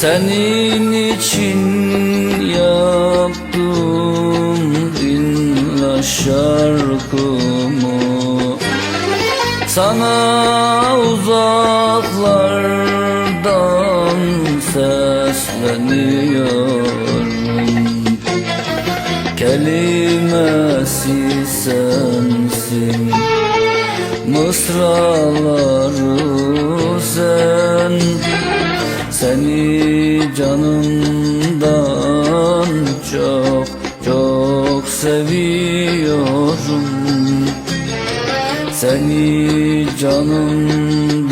Senin için yaptım dinle şarkımı Sana uzaklardan sesleniyorum. Kelimesi sensin Mısraları sen Seni canımdan çok çok seviyorum. Seni canımdan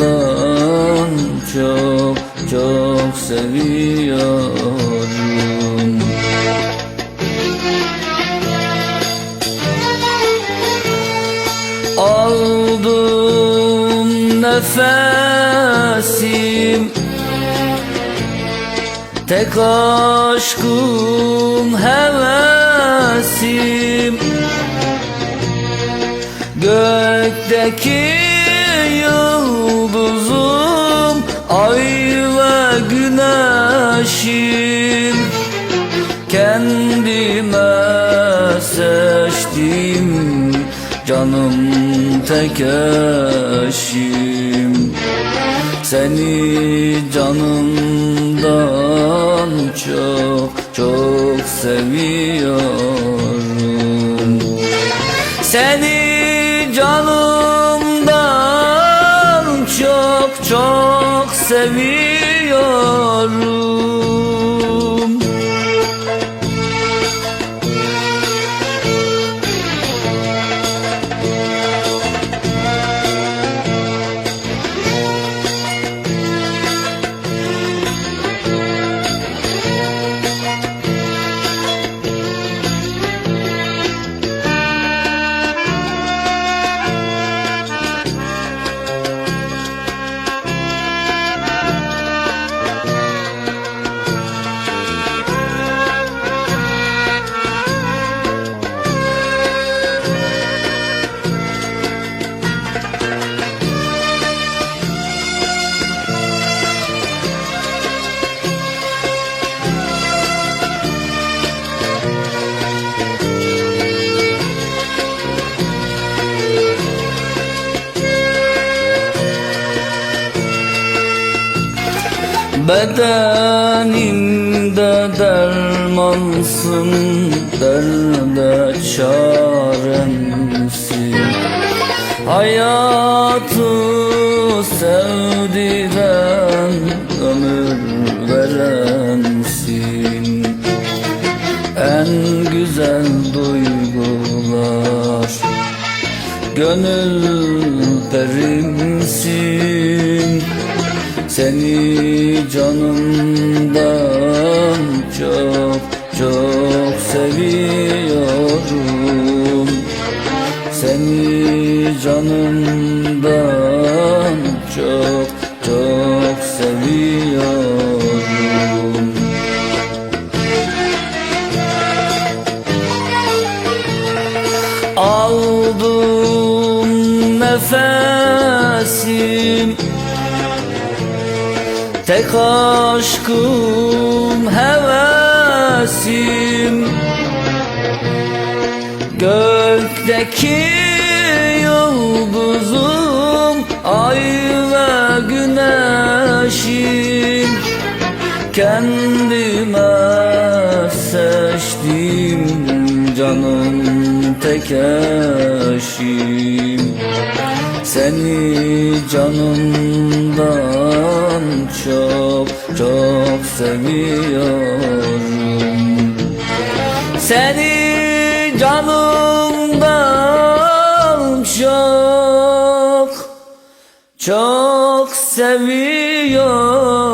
çok çok seviyorum. Aldım nefesim Tek aşkım hevesim. Gökteki yıldızım Ay ve güneşim. Kendime seçtim Canım tek eşim. Seni canımdan çok çok seviyorum. Seni canımdan çok çok seviyorum Bedenimde dermansın Derde çaremsin. Hayatı sevdiren Ömür verensin. En güzel duygular Gönül seni canımdan çok çok seviyorum. Seni canımdan çok çok seviyorum. Aldım nefesim Tek aşkım hevesim. Gökteki yıldızım Ay ve güneşim. Kendime seçtim canım tek eşim Seni canımdan çok çok seviyorum. Seni canımdan çok çok seviyorum